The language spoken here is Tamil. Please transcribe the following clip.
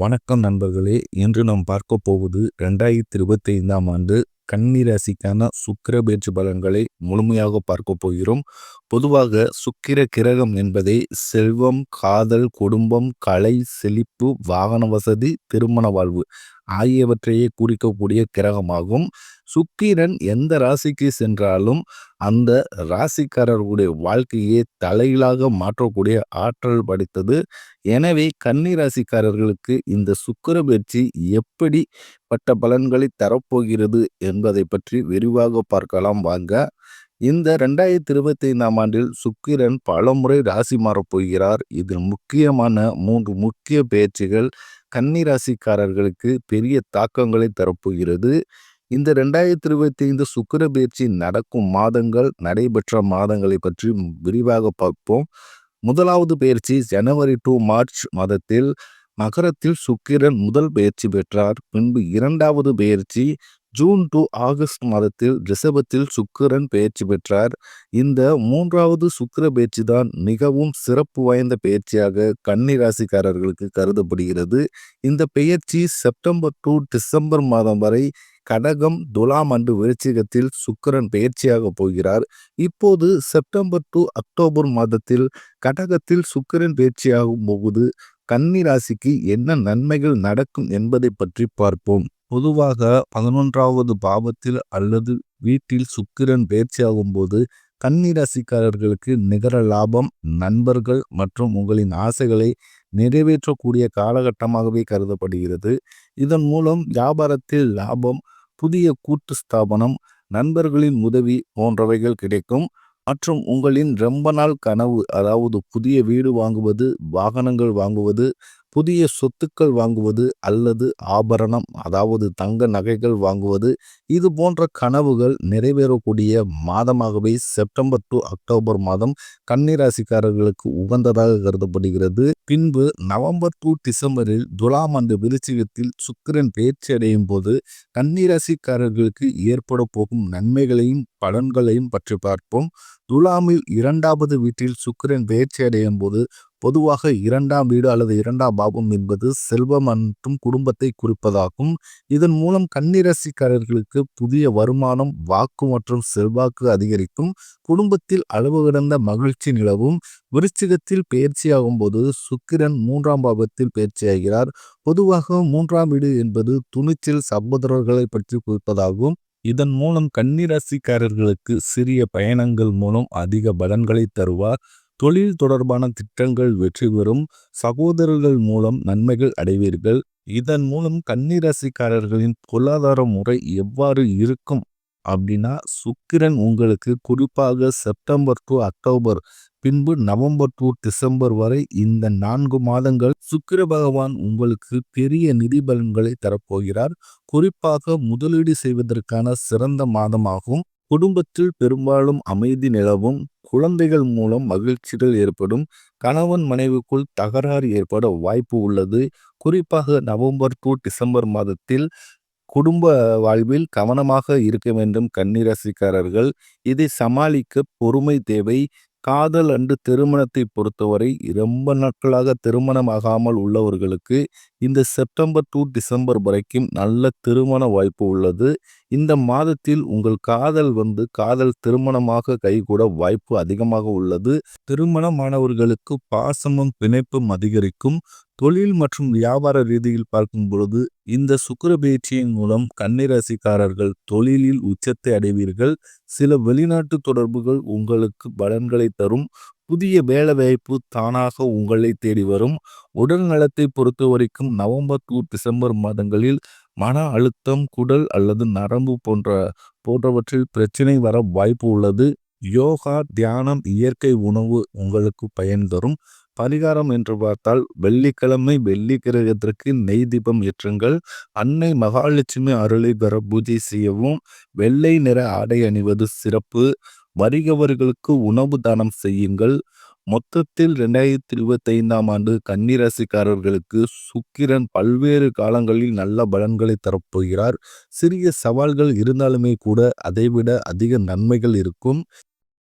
வணக்கம் நண்பர்களே இன்று நாம் பார்க்க போவது ரெண்டாயிரத்தி இருபத்தி ஐந்தாம் ஆண்டு கன்னி ராசிக்கான சுக்கிர பேச்சு பலன்களை முழுமையாக பார்க்க போகிறோம். பொதுவாக சுக்கிர கிரகம் என்பதை செல்வம் காதல் குடும்பம் கலை செழிப்பு வாகன வசதி திருமண வாழ்வு. ஆகியவற்றையே குறிக்கக்கூடிய கிரகமாகும். சுக்கிரன் எந்த ராசிக்கு சென்றாலும் அந்த ராசிக்காரர்களுடைய வாழ்க்கையை தலையிலாக மாற்றக்கூடிய ஆற்றல் படைத்தது. எனவே கன்னி ராசிக்காரர்களுக்கு இந்த சுக்கர பயிற்சி எப்படி பட்ட பலன்களை தரப்போகிறது என்பதை பற்றி விரிவாக பார்க்கலாம் வாங்க. இந்த ரெண்டாயிரத்தி இருபத்தி ஐந்தாம் ஆண்டில் சுக்கிரன் பலமுறை ராசி மாறப்போகிறார். இதில் முக்கியமான மூன்று முக்கிய பயிற்சிகள் கன்னி ராசிக்காரர்களுக்கு பெரிய தாக்கங்களை தரப்போகிறது. இந்த ரெண்டாயிரத்தி இருபத்தி ஐந்து சுக்கர பயிற்சி நடக்கும் மாதங்கள் நடைபெற்ற மாதங்களை பற்றி விரிவாக பார்ப்போம். முதலாவது பயிற்சி ஜனவரி டு மார்ச் மாதத்தில் மகரத்தில் சுக்கிரன் முதல் பயிற்சி பெற்றார். பின்பு இரண்டாவது பயிற்சி ஜூன் டு ஆகஸ்ட் மாதத்தில் ரிஷபத்தில் சுக்கிரன் பயிற்சி பெற்றார். இந்த மூன்றாவது சுக்கிர பயிற்சி தான் மிகவும் சிறப்பு வாய்ந்த பயிற்சியாக கன்னிராசிக்காரர்களுக்கு கருதப்படுகிறது. இந்த பெயர்ச்சி செப்டம்பர் டு டிசம்பர் மாதம் வரை கடகம் துலாம் அண்டு விருச்சிகத்தில் சுக்கிரன் பயிற்சியாக போகிறார். இப்போது செப்டம்பர் டு அக்டோபர் மாதத்தில் கடகத்தில் சுக்கரன் பயிற்சியாகும் போது கன்னி ராசிக்கு என்ன நன்மைகள் நடக்கும் என்பதை பற்றி பார்ப்போம். பொதுவாக பதினொன்றாவது பாவத்தில் அல்லது வீட்டில் சுக்கிரன் பயிற்சியாகும் போது கன்னி ராசிக்காரர்களுக்கு நிகர லாபம் நண்பர்கள் மற்றும் உங்களின் ஆசைகளை நிறைவேற்றக்கூடிய காலகட்டமாகவே கருதப்படுகிறது. இதன் மூலம் வியாபாரத்தில் லாபம் புதிய கூட்டு ஸ்தாபனம் நண்பர்களின் உதவி போன்றவைகள் கிடைக்கும். மற்றும் உங்களின் ரொம்ப நாள் கனவு அதாவது புதிய வீடு வாங்குவது வாகனங்கள் வாங்குவது புதிய சொத்துக்கள் வாங்குவது அல்லது ஆபரணம் அதாவது தங்க நகைகள் வாங்குவது இது போன்ற கனவுகள் நிறைவேறக்கூடிய மாதமாகவே செப்டம்பர் டு அக்டோபர் மாதம் கன்னிராசிக்காரர்களுக்கு உகந்ததாக கருதப்படுகிறது. பின்பு நவம்பர் டு டிசம்பரில் துலாம் ஆண்டு விருச்சிகத்தில் சுக்கிரன் பயிற்சி அடையும் போது கன்னிராசிக்காரர்களுக்கு ஏற்பட போகும் நன்மைகளையும் பலன்களையும் பற்றி பார்ப்போம். துலாமில் இரண்டாவது வீட்டில் சுக்கிரன் பயிற்சி அடையும் போது பொதுவாக இரண்டாம் வீடு அல்லது இரண்டாம் பாபம் என்பது செல்வம் மற்றும் குடும்பத்தை குறிப்பதாகும். இதன் மூலம் கன்னிரசிக்காரர்களுக்கு புதிய வருமானம் வாக்கு மற்றும் செல்வாக்கு அதிகரிக்கும். குடும்பத்தில் அளவு கிடந்த மகிழ்ச்சி நிலவும். விருச்சிகத்தில் பயிற்சியாகும் போது சுக்கிரன் மூன்றாம் பாவத்தில் பயிற்சியாகிறார். பொதுவாக மூன்றாம் வீடு என்பது துணிச்சல் சகோதரர்களை பற்றி குறிப்பதாகும். இதன் மூலம் கன்னிராசிக்காரர்களுக்கு சிறிய பயணங்கள் மூலம் அதிக பலன்களை தருவார். தொழில் தொடர்பான திட்டங்கள் வெற்றி பெறும் சகோதரர்கள் மூலம் நன்மைகள் அடைவீர்கள். இதன் மூலம் கன்னிராசிக்காரர்களின் பொருளாதார முறை எவ்வாறு இருக்கும்? அப்படின்னா சுக்கிரன் உங்களுக்கு குறிப்பாக செப்டம்பர் டு அக்டோபர் பின்பு நவம்பர் டு டிசம்பர் வரை இந்த நான்கு மாதங்கள் சுக்கிர பகவான் உங்களுக்கு பெரிய நிதி பலன்களை தரப்போகிறார். குறிப்பாக முதலீடு செய்வதற்கான சிறந்த மாதமாகும். குடும்பத்தில் பெரும்பாலும் அமைதி நிலவும் குழந்தைகள் மூலம் மகிழ்ச்சிகள் ஏற்படும் கணவன் மனைவிக்குள் தகராறு ஏற்பட வாய்ப்பு உள்ளது. குறிப்பாக நவம்பர் டு டிசம்பர் மாதத்தில் குடும்ப வாழ்வில் கவனமாக இருக்க வேண்டும் கன்னிராசிக்காரர்கள். இதை சமாளிக்க பொறுமை தேவை. காதல் அன்று திருமணத்தை பொறுத்தவரை ரொம்ப நாட்களாக திருமணமாகாமல் உள்ளவர்களுக்கு இந்த செப்டம்பர் டு டிசம்பர் வரைக்கும் நல்ல திருமண வாய்ப்பு உள்ளது. இந்த மாதத்தில் உங்கள் காதல் வந்து காதல் திருமணமாக கைகூட வாய்ப்பு அதிகமாக உள்ளது. திருமணமானவர்களுக்கு பாசமும் பிணைப்பும் அதிகரிக்கும். தொழில் மற்றும் வியாபார ரீதியில் பார்க்கும் பொழுது இந்த சுக்கர பயிற்சியின் மூலம் கன்னிராசிக்காரர்கள் தொழிலில் உச்சத்தை அடைவீர்கள். சில வெளிநாட்டு தொடர்புகள் உங்களுக்கு பலன்களை தரும். புதிய வேலைவாய்ப்பு தானாக உங்களை தேடி வரும். உடல் நலத்தை பொறுத்த வரைக்கும் நவம்பர் டு டிசம்பர் மாதங்களில் மன அழுத்தம் குடல் அல்லது நரம்பு போன்ற போன்றவற்றில் பிரச்சனை வர வாய்ப்பு உள்ளது. யோகா தியானம் இயற்கை உணவு உங்களுக்கு பயன் தரும். பரிகாரம் என்று பார்த்தால் வெள்ளிக்கிழமை வெள்ளி கிரகத்திற்கு நெய் தீபம் ஏற்றுங்கள். அன்னை மகாலட்சுமி அருளை பெற பூஜை செய்யவும். வெள்ளை நிற ஆடை அணிவது சிறப்பு. வருகிறவர்களுக்கு உணவு தானம் செய்யுங்கள். மொத்தத்தில் ரெண்டாயிரத்தி இருபத்தி ஐந்தாம் ஆண்டு கன்னிராசிக்காரர்களுக்கு சுக்கிரன் பல்வேறு காலங்களில் நல்ல பலன்களை தரப்போகிறார். சிறிய சவால்கள் இருந்தாலுமே கூட அதைவிட அதிக நன்மைகள் இருக்கும்.